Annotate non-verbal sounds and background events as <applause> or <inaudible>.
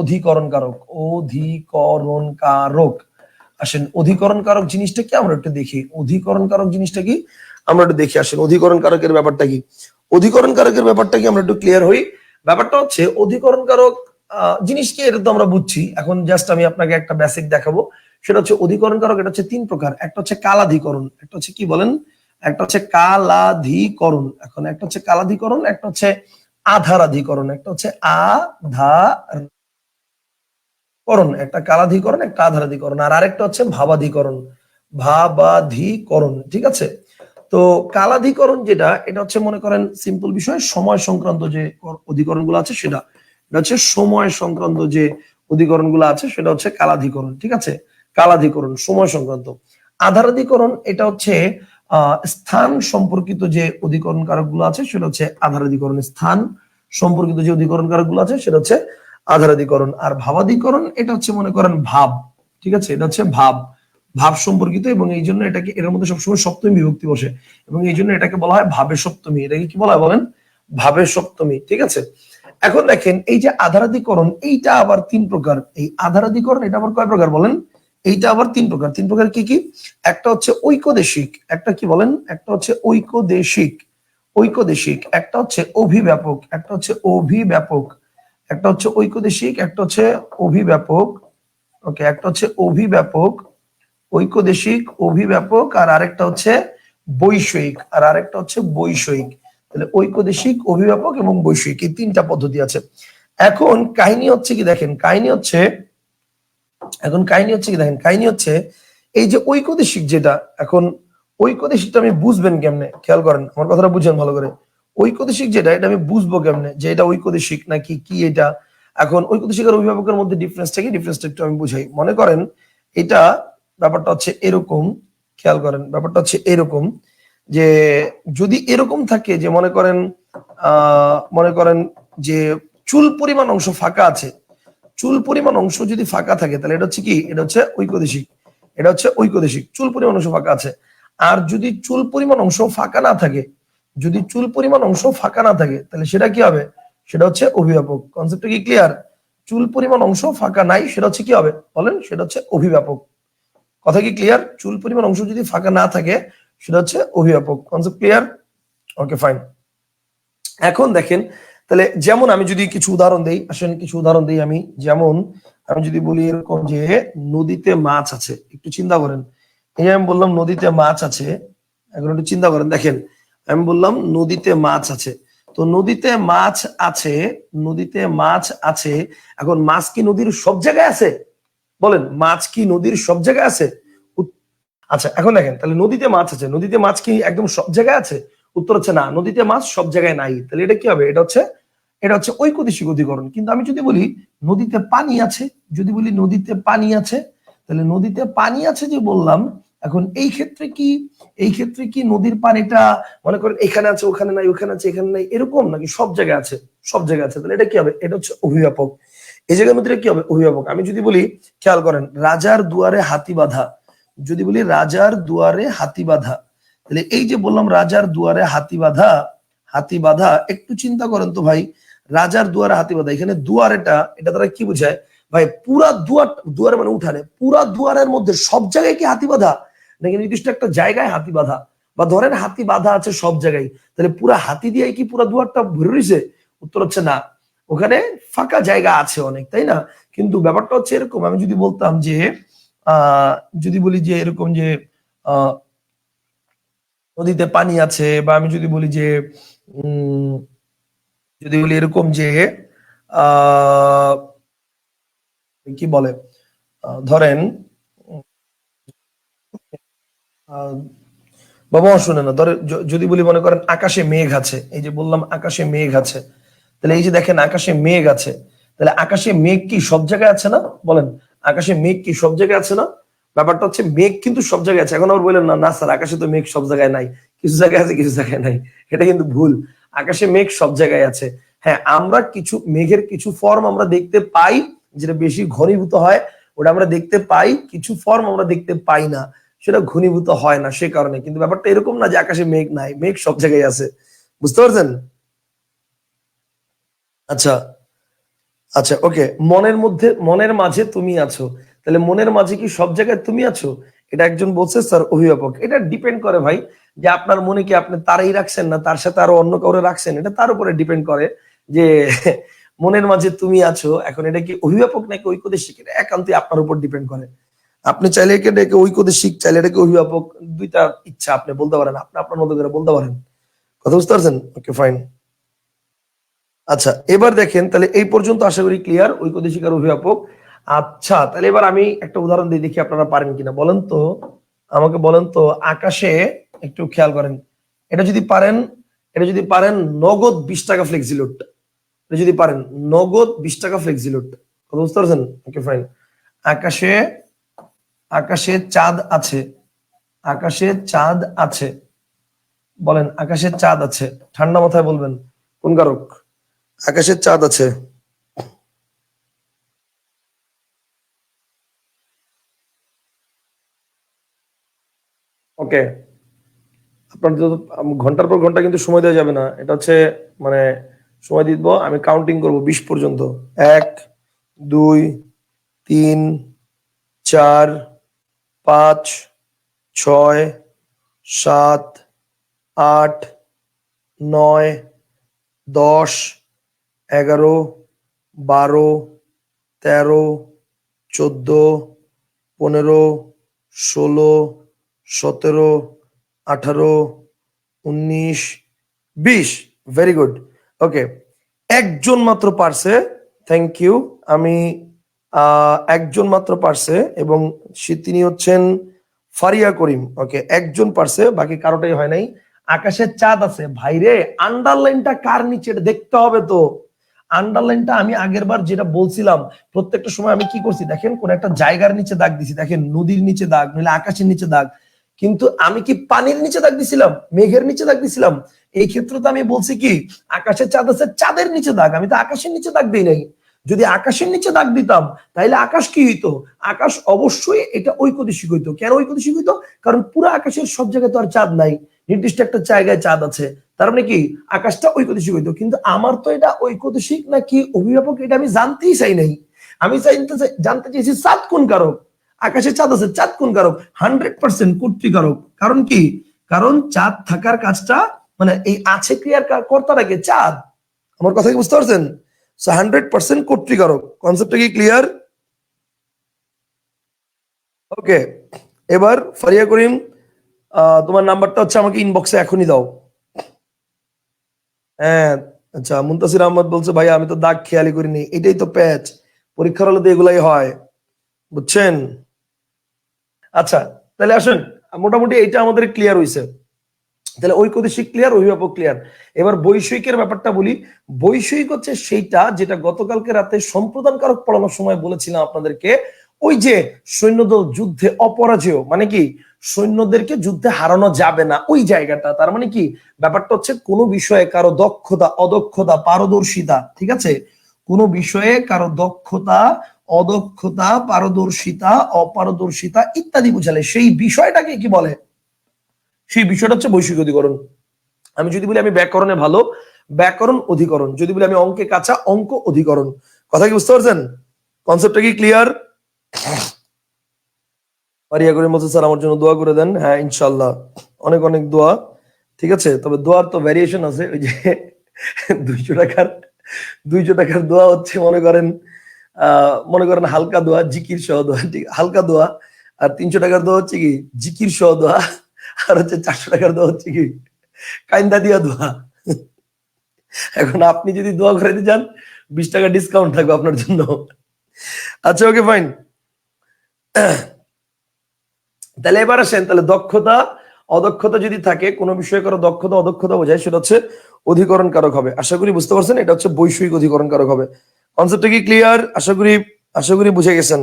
অধিকরণ কারক অধিকরণ কারক আসেন অধিকরণ কারক জিনিসটা কি আমরা একটু দেখি। অধিকরণ কারক জিনিসটা কি? আমরা একটু দেখি, আসেন অধিকরণ কারকের ব্যাপারটা কি? অধিকরণ কারকের ব্যাপারটা কি আমরা একটু ক্লিয়ার হই। ব্যাপারটা হচ্ছে অধিকরণ কারক জিনিস কি এটা তো আমরা বুঝছি। এখন জাস্ট আমি আপনাকে একটা বেসিক দেখাবো। সেটা হচ্ছে অধিকরণ কারক এটা হচ্ছে তিন প্রকার। একটা হচ্ছে কালাধিকরণ, একটা হচ্ছে কি বলেন? একটা হচ্ছে কালাধিকরণ। এখন একটা হচ্ছে কালাধিকরণ, একটা হচ্ছে আধারাধিকরণ, একটা হচ্ছে আধার করণ, একটা কালাধিকরণ, একটা আধারাধিকরণ। আর আরেকটা হচ্ছে ভাবাধিকরণ। ভাবাধিকরণ, ঠিক আছে? তো কালাধিকরণ যেটা, এটা হচ্ছে মনে করেন সিম্পল বিষয়, সময় সংক্রান্ত যে অধিকরণগুলো আছে সেটা। এটা হচ্ছে সময় সংক্রান্ত যে অধিকরণগুলো আছে, সেটা হচ্ছে কালাধিকরণ, ঠিক আছে? কালাধিকরণ, সময় সংক্রান্ত। আধারাধিকরণ, এটা হচ্ছে স্থান সম্পর্কিত যে অধিকরণ কারকগুলো আছে, সেটা হচ্ছে আধারাধিকরণ স্থান সম্পর্কিত যে অধিকরণ কারকগুলো আছে, সেটা হচ্ছে আধারাধিকরণ আর ভাবাধিকরণ, এটা হচ্ছে মনে করেন ভাব, ঠিক আছে? এটা হচ্ছে ভাব ভাব সম্পর্কিত এবং এই জন্য এটাকে, এর মধ্যে সবসময় সপ্তমী বিভক্তি বসে এবং এই জন্য এটাকে বলা হয় ভাবে সপ্তমী। এটাকে কি বলা হয় বলেন? ভাবে সপ্তমী, ঠিক আছে? এখন দেখেন, এই যে আধারাধিকরণ, এইটা আবার তিন প্রকার। এই আধারাধিকরণ, এটা আবার কয় প্রকার বলেন? এইটা আবার তিন প্রকার। তিন প্রকার কি কি? একটা হচ্ছে ঐকদেশিক একটা কি বলেন? একটা হচ্ছে ঐকদেশিক ঐকদেশিক একটা হচ্ছে অভিব্যাপক, একটা হচ্ছে অভিব্যাপক। একটা হচ্ছে ঐকদেশিক একটা হচ্ছে অভিব্যাপক। ওকে একটা হচ্ছে অভিব্যাপক ঐকদেশিক অভিব্যাপক, আর আরেকটা হচ্ছে বৈষয়িক, আর আরেকটা হচ্ছে বৈষয়িক। তাহলে ঐকদেশিক অভিব্যাপক এবং বৈষয়িক, এই তিনটা পদ্ধতি আছে। এখন কাহিনী হচ্ছে কি দেখেন, কাহিনী হচ্ছে, এখন কাহিনী হচ্ছে কি দেখেন, কাহিনী হচ্ছে এই যে ঐকদেশিক যেটা, এখন ঐকদেশিকটা আমি বুঝবেন কেমনে? খেয়াল করেন, আমার কথাটা বুঝেন ভালো করে। ঐকদেশিক যেটা, এটা আমি বুঝব কেমনে? যে এটা ঐকদেশিক নাকি কি এটা? এখন ঐকদেশিক আর অভিভাবকের মধ্যে ডিফারেন্সটা কি? ডিফারেন্সটা একটু আমি বুঝাই। মনে করেন, এটা ব্যাপারটা হচ্ছে এরকম, খেয়াল করেন, ব্যাপারটা হচ্ছে এরকম, যে যদি এরকম থাকে যে মনে করেন মনে করেন যে চুল পরিমাণ অংশ ফাঁকা আছে, চুল পরিমাণ অংশ যদি ফাঁকা থাকে, তাহলে এটা হচ্ছে কি? এটা হচ্ছে ঐকদেশিক এটা হচ্ছে ঐকদেশিক চুল পরিমাণ অংশ ফাঁকা আছে। আর যদি চুল পরিমাণ অংশ ফাঁকা না থাকে যদি চুল পরিমাণ অংশ ফাঁকা না থাকে, তাহলে সেটা কি হবে? সেটা হচ্ছে অভিভাবক কনসেপ্টটা কি ক্লিয়ার চুল পরিমাণ অংশ ফাঁকা নাই, সেটা হচ্ছে কি হবে? বলেন, সেটা হচ্ছে অভিভাবক কথা কি ক্লিয়ার চুল পরিমাণ অংশ যদি ফাঁকা না থাকে, সেটা হচ্ছে অভিভাবক কনসেপ্ট ক্লিয়ার ওকে ফাইন এখন দেখেন, তাহলে যেমন আমি যদি কিছু উদাহরণ দেই, আসেন, কিছু উদাহরণ দেই আমি। যেমন, আমি যদি বলি এরকম যে নদীতে মাছ আছে, একটু চিন্তা করেন। এই আমি বললাম নদীতে মাছ আছে, এখন একটু চিন্তা করেন। দেখেন আমি বললাম নদীতে মাছ আছে। তো নদীতে মাছ আছে, নদীতে মাছ আছে। এখন মাছ কি নদীর সব জায়গায় আছে? বলেন, মাছ কি নদীর সব জায়গায় আছে? আচ্ছা এখন দেখেন, তাহলে নদীতে মাছ আছে। নদীতে মাছ কি একদম সব জায়গায় আছে? উত্তর হচ্ছে না, নদীতে মাছ সব জায়গায় নাই। তাহলে এটা কি হবে? এটা হচ্ছে এটা হচ্ছে ঐকদেশিক অধিকরণ কিন্তু আমি যদি বলি নদীতে পানি আছে, যদি বলি নদীতে পানি আছে, তাহলে নদীতে পানি আছে যে বললাম এখন এই ক্ষেত্রে কি, এই ক্ষেত্রে কি নদীর পানিটা, মনে করেন এখানে আছে, ওখানে নাই, ওখানে আছে, এখানে নাই, এরকম নাকি সব জায়গায় আছে? সব জায়গায় আছে, তাহলে এটা কি হবে? এটা হচ্ছে অভিভাবক। এই জায়গার মধ্যে কি হবে? অভিভাবক। আমি যদি বলি, খেয়াল করেন, রাজার দুয়ারে হাতি বাঁধা। যদি বলি, রাজার দুয়ারে হাতি বাঁধা, তাহলে এই যে বললাম, রাজার দুয়ারে হাতি বাঁধা হাতি বাঁধা, একটু চিন্তা করেন তো ভাই, রাজার দুয়ারে হাতি বাঁধা, এখানে দুয়ারেটা, এটা তারা কি বোঝায়? ভাই, পুরা দুয়ার, দুয়ারে মানে উঠানে, পুরা দুয়ারের মধ্যে সব জায়গায় কি হাতি বাঁধা? নাকি নির্দিষ্ট একটা জায়গায় হাতি বাঁধা? বা ধরেন হাতি বাঁধা আছে সব জায়গায়, তাহলে পুরা হাতি দিয়ে কি পুরা দুয়ারটা ভরে রয়েছে উত্তর হচ্ছে না। ওখানে ফাঁকা জায়গা আছে অনেক, তাই না? কিন্তু ব্যাপারটা হচ্ছে এরকম, আমি যদি বলতাম যে যদি বলি যে এরকম যে নদীতে পানি আছে, বা আমি যদি বলি যে যদি বলি এরকম যে কি বলে? ধরেন আহ, বাবা শুনে না। ধরে যদি বলি মনে করেন আকাশে মেঘ আছে এই যে বললাম আকাশে মেঘ আছে তাহলে এই যে দেখেন আকাশে মেঘ আছে তাহলে আকাশে মেঘ কি সব জায়গায় আছে না? বলেন আকাশে মেঘ কি সব জায়গায় আছে না? ব্যাপারটা হচ্ছে মেঘ কিন্তু সব জায়গায় আছে। এখন আবার বললেন না না স্যার আকাশে তো মেঘ সব জায়গায় নাই। কিছু জায়গায় আছে কিছু জায়গায় নাই। এটা কিন্তু ভুল। আকাশে মেঘ সব জায়গায় আছে। হ্যাঁ আমরা কিছু মেঘের কিছু ফর্ম আমরা দেখতে পাই যেটা বেশি ঘনীভূত হয় ওটা আমরা দেখতে পাই কিছু ফর্ম আমরা দেখতে পাই না। সেটা ঘনীভূত হয় না সে কারণে। কিন্তু ব্যাপারটা এরকম না যে আকাশে মেঘ নাই, মেঘ সব জায়গায় আছে। বুঝতে পারছেন? আচ্ছা আচ্ছা ওকে, মনের মধ্যে, মনের মাঝে তুমি আছো। তাহলে মনের মাঝে কি সব জায়গায় তুমি আছো? এটা একজন বলছে, স্যার, অভিভাবক। এটা ডিপেন্ড করে ভাই, যে আপনার মনে কি আপনি তারাই রাখছেন না, তার সাথে আরও অন্য কাউরে রাখছেন? এটা তার উপরে ডিপেন্ড করে যে <laughs> মনের মাঝে তুমি আছো। এখন এটা কি অভিভাবক নাকি ঐকদেশিক এটা একান্তই আপনার উপর ডিপেন্ড করে। আপনি চাইলে একে ডেকে ঐকদেশিক চাইলে এটাকে অভিভাবক, দুইটা ইচ্ছা আপনি বলতে পারেন, আপনি আপনার মতো করে বলতে পারেন। কথা বুঝতে পারছেন? ওকে ফাইন আচ্ছা এবার দেখেন, তাহলে এই পর্যন্ত আশা করি ক্লিয়ার ঐকদেশিক আর অভিভাবক। আচ্ছা তাহলে এবার আমি একটা উদাহরণ দিয়ে দেখি আপনারা পারেন কিনা। বলেন তো, আমাকে বলেন তো, আকাশে একটু খেয়াল করেন। এটা যদি পারেন, এটা যদি পারেন, নগদ বিশ টাকা ফ্লেক্সিলোড এটা যদি পারেন, নগদ বিশ টাকা ফ্লেক্সিলোড কথা বুঝতে পারছেন? ওকে ফাইন আকাশে আকাশে চাঁদ আছে। আকাশে চাঁদ আছে। বলেন, আকাশে চাঁদ আছে। ঠান্ডা মাথায় বলবেন, কোন কারক আকাশের চাঁদ আছে। ওকে। আপনার তো আম- ঘণ্টার পর ঘণ্টা কিন্তু সময় দেওয়া যাবে না। এটা হচ্ছে মানে সময় দিব। আমি কাউন্টিং করব বিশ পর্যন্ত। এক, দুই, তিন, চার পাঁচ, ছয়, সাত, আট, নয়, দশ, এগারো, বারো, তেরো, চোদ্দ, পনেরো, ষোলো, সতেরো, আঠারো, উনিশ, বিশ। ভেরি গুড ওকে একজন মাত্র পারছে। থ্যাংক ইউ আমি একজন মাত্র পারছে এবং তিনি হচ্ছেন ফারিয়া করিম। ওকে একজন পারছে, বাকি কারোটাই হয় নাই। আকাশের চাঁদ আছে। ভাইরে আন্ডারলাইনটা কার নিচে? দেখতে হবে তো। আন্ডারলাইনটা আমি আগের বার যেটা বলছিলাম, প্রত্যেকটা সময় আমি কি করছি? দেখেন, কোন একটা জায়গার নিচে দাগ দিছি। দেখেন, নদীর নিচে দাগ, নইলে আকাশের নিচে দাগ। কিন্তু আমি কি পানির নিচে দাগ দিছিলাম? মেঘের নিচে দাগ দিছিলাম? এই ক্ষেত্রে তো আমি বলছি কি আকাশের চাঁদ আছে, চাঁদের নিচে দাগ। আমি তো আকাশের নিচে দাগ দিই নাই। যদি আকাশের নিচে দাগ দিতাম তাহলে আকাশ কি হইতো? আকাশ অবশ্যই এটা ঐকদেশিক হইতো। কেন ঐকদেশিক হইতো? কারণ পুরো আকাশের সব জায়গায় তো আর চাঁদ নাই। নির্দিষ্ট একটা জায়গায় চাঁদ আছে। তার মানে কি? আকাশটা ঐকদেশিক হইতো। কিন্তু আমার তো এটা ঐকদেশিক নাকি অভিভাবক? এটা আমি জানতেই চাই নাই। আমি চাইতে চাই- জানতে চাইছি চাঁদ কোন কারক? আকাশে চাঁদ আছে, চাঁদ কোন কারক? হান্ড্রেড পার্সেন্ট কর্তৃকারক কারণ কি? কারণ চাঁদ থাকার কাজটা মানে এই আছে ক্রিয়ার কর্তাটাকে চাঁদ। আমার কথা কি বুঝতে পারছেন? হান্ড্রেড পার্সেন্ট কর্তৃকারক। কনসেপ্টটা কি ক্লিয়ার ওকে এবার ফারিয়া করিম তোমার নাম্বারটা হচ্ছে আমাকে ইনবক্সে এখনই দাও। হ্যাঁ আচ্ছা মুন্তাসির আহমদ বলছে ভাই আমি তো দাগ খেয়ালি করিনি। এটাই তো প্যাচ পরীক্ষার হলে তো এগুলাই হয়। বুঝছেন? আচ্ছা তাহলে আসুন, মোটামুটি এটা আমাদের ক্লিয়ার হয়েছে তাহলে ঐকদেশিক ক্লিয়ার অভিভাবক ক্লিয়ার এবার বৈষয়িকের ব্যাপারটা বলি। বৈষয়িক হচ্ছে সেইটা যেটা গতকালকে রাতে সম্প্রদানকারক পড়ানোর সময় বলেছিলাম আপনাদেরকে, ওই যে সৈন্যদল যুদ্ধে অপরাজেয় মানে কি? সৈন্যদেরকে যুদ্ধে হারানো যাবে না, ওই জায়গাটা। তার মানে কি? ব্যাপারটা হচ্ছে কোনো বিষয়ে কারও দক্ষতা, অদক্ষতা, পারদর্শিতা, ঠিক আছে? কোনো বিষয়ে কারও দক্ষতা, অদক্ষতা, পারদর্শিতা, অপারদর্শিতা ইত্যাদি বুঝালে সেই বিষয়টাকে কি বলে? সেই বিষয়টা হচ্ছে বৈশ্বিক অধিকরণ। আমি যদি বলি আমি ব্যাকরণে ভালো, ব্যাকরণ অধিকরণ। যদি বলি আমি অঙ্কে কাঁচা, অঙ্ক অধিকরণ। কথা কি বুঝতে পারছেন? কনসেপ্টটা কি ক্লিয়ার পারিয়া করে মতো স্যার, আমার জন্য দোয়া করে দেন। হ্যাঁ ইনশাল্লাহ অনেক অনেক দোয়া। ঠিক আছে? তবে দোয়ার তো ভ্যারিয়েশন আছে। ওই যে দুইশো টাকার দুইশো টাকার দোয়া হচ্ছে, মনে করেন মনে করেন হালকা দোয়া, জিকির সহ দোয়া। ঠিক, হালকা দোয়া। আর তিনশো টাকার দোয়া হচ্ছে কি? জিকির সহ দোয়া। আর হচ্ছে চারশো টাকার দোয়া হচ্ছে কি? কাইন্দা দিয়া দোয়া। এখন আপনি যদি দোয়া করে দিতে চান, বিশ টাকা ডিসকাউন্ট থাকবে আপনার জন্য। আচ্ছা ওকে ফাইন তাহলে এবার আসেন, তাহলে দক্ষতা, অদক্ষতা যদি থাকে, কোনো বিষয়ে কারও দক্ষতা, অদক্ষতা বোঝায়, সেটা হচ্ছে অধিকরণ কারক হবে। আশা করি বুঝতে পারছেন, এটা হচ্ছে বৈষয়িক অধিকরণ কারক হবে। কনসেপ্টটা কি ক্লিয়ার আশা করি আশা করি বুঝে গেছেন।